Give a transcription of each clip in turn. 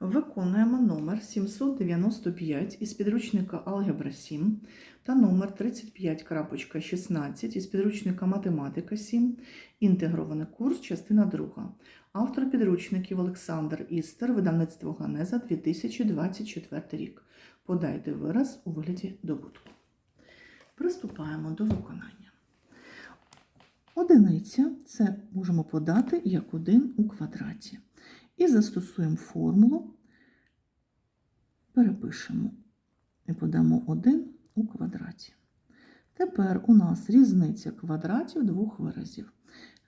Виконуємо номер 795 із підручника Алгебра 7 та номер 35.16 із підручника Математика 7, інтегрований курс, частина 2. Автор підручників Олександр Істер, видавництво Ганеза 2024 рік. Подайте вираз у вигляді добутку. Приступаємо до виконання. Одиниця це можемо подати як 1 у квадраті. І застосуємо формулу, перепишемо і подамо 1 у квадраті. Тепер у нас різниця квадратів двох виразів.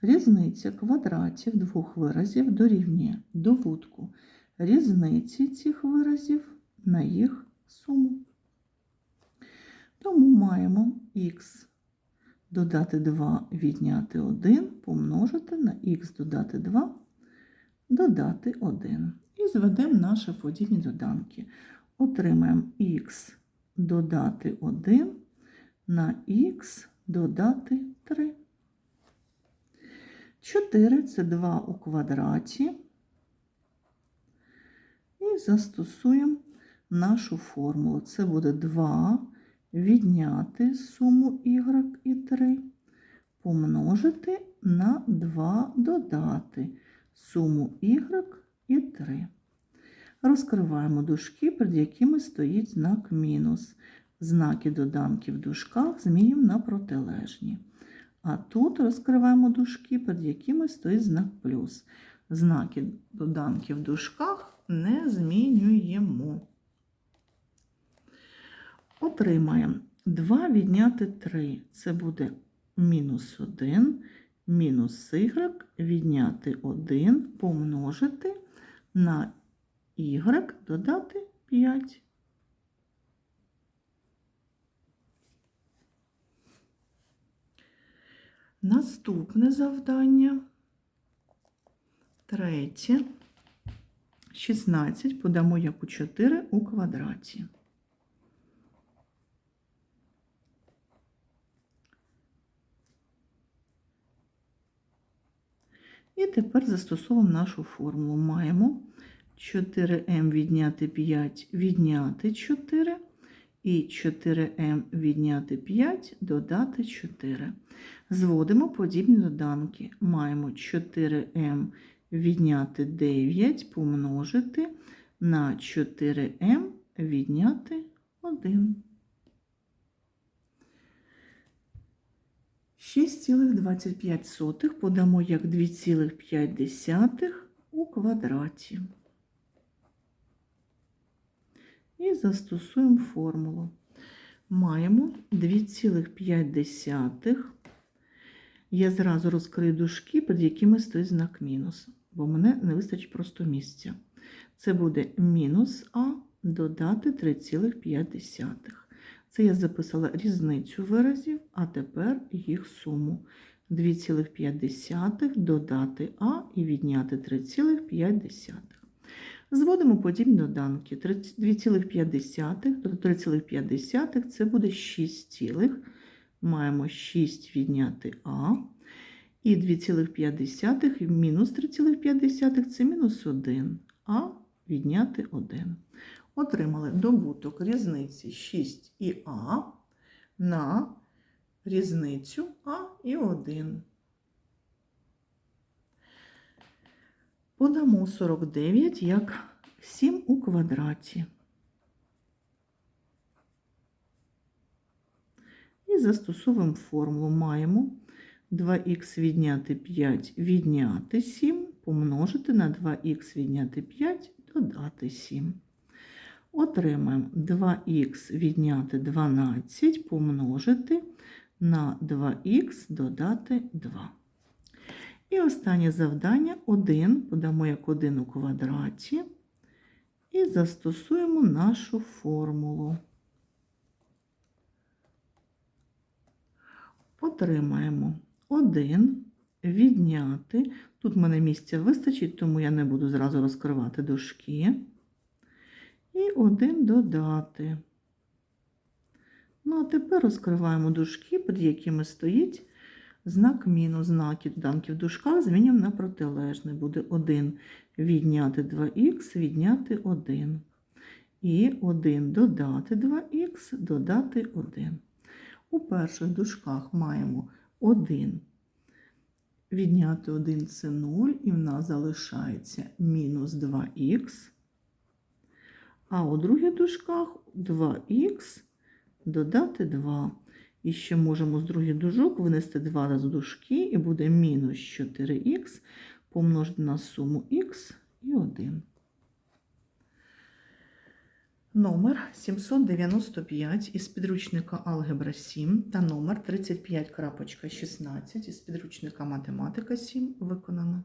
Різниця квадратів двох виразів дорівнює добутку різниці цих виразів на їх суму. Тому маємо х додати 2 відняти 1 помножити на х додати 2 додати 1. І зведемо наші подібні доданки. Отримаємо х додати 1 на х додати 3. 4 це 2 у квадраті. І застосуємо нашу формулу. Це буде 2 відняти суму y і 3, помножити на 2 додати суму y і 3. Розкриваємо дужки, перед якими стоїть знак мінус. Знаки доданків в дужках змінюємо на протилежні. А тут розкриваємо дужки, перед якими стоїть знак плюс. Знаки доданків в дужках не змінюємо. Отримаємо 2 відняти 3. Це буде мінус 1 мінус y відняти 1 помножити на y додати 5. Наступне завдання. Третє. 16 подамо як у 4 у квадраті. І тепер застосовуємо нашу формулу. Маємо 4m відняти 5 відняти 4 і 4m відняти 5 додати 4. Зводимо подібні доданки. Маємо 4m відняти 9 помножити на 4m відняти 1. 6,25 подамо як 2,5 у квадраті. І застосуємо формулу. Маємо 2,5. Я зразу розкрию дужки, під якими стоїть знак мінус, бо мене не вистачить просто місця. Це буде мінус А додати 3,5. Це я записала різницю виразів, а тепер їх суму. 2,5 додати А і відняти 3,5. Зводимо подібні доданки. 2,5 до 3,5 це буде 6, цілих. маємо 6 відняти А. І 2,5 мінус 3,5 це мінус 1, А відняти 1 отримали добуток різниці 6 і А на різницю А і 1. Подамо 49 як 7 у квадраті. І застосовуємо формулу. Маємо 2х відняти 5 відняти 7, помножити на 2х відняти 5 додати 7. Отримаємо 2х відняти 12 помножити на 2х додати 2. І останнє завдання 1 подамо як 1 у квадраті і застосуємо нашу формулу. Отримаємо 1 відняти. Тут в мене місця вистачить, тому я не буду зразу розкривати дужки. І один додати. Ну, а тепер розкриваємо дужки, під якими стоїть Знак мінус, знаки доданки в дужках змінюємо на протилежний. Буде 1 відняти 2х, відняти 1. І 1 додати 2х, додати 1. У перших дужках маємо 1 відняти 1 це 0, і в нас залишається мінус 2х. А у других дужках 2х додати 2. І ще можемо з других дужок винести 2 рази дужки, і буде мінус 4х помножити на суму х і 1. Номер 795 із підручника Алгебра 7 та номер 35.16 із підручника Математика 7 виконано.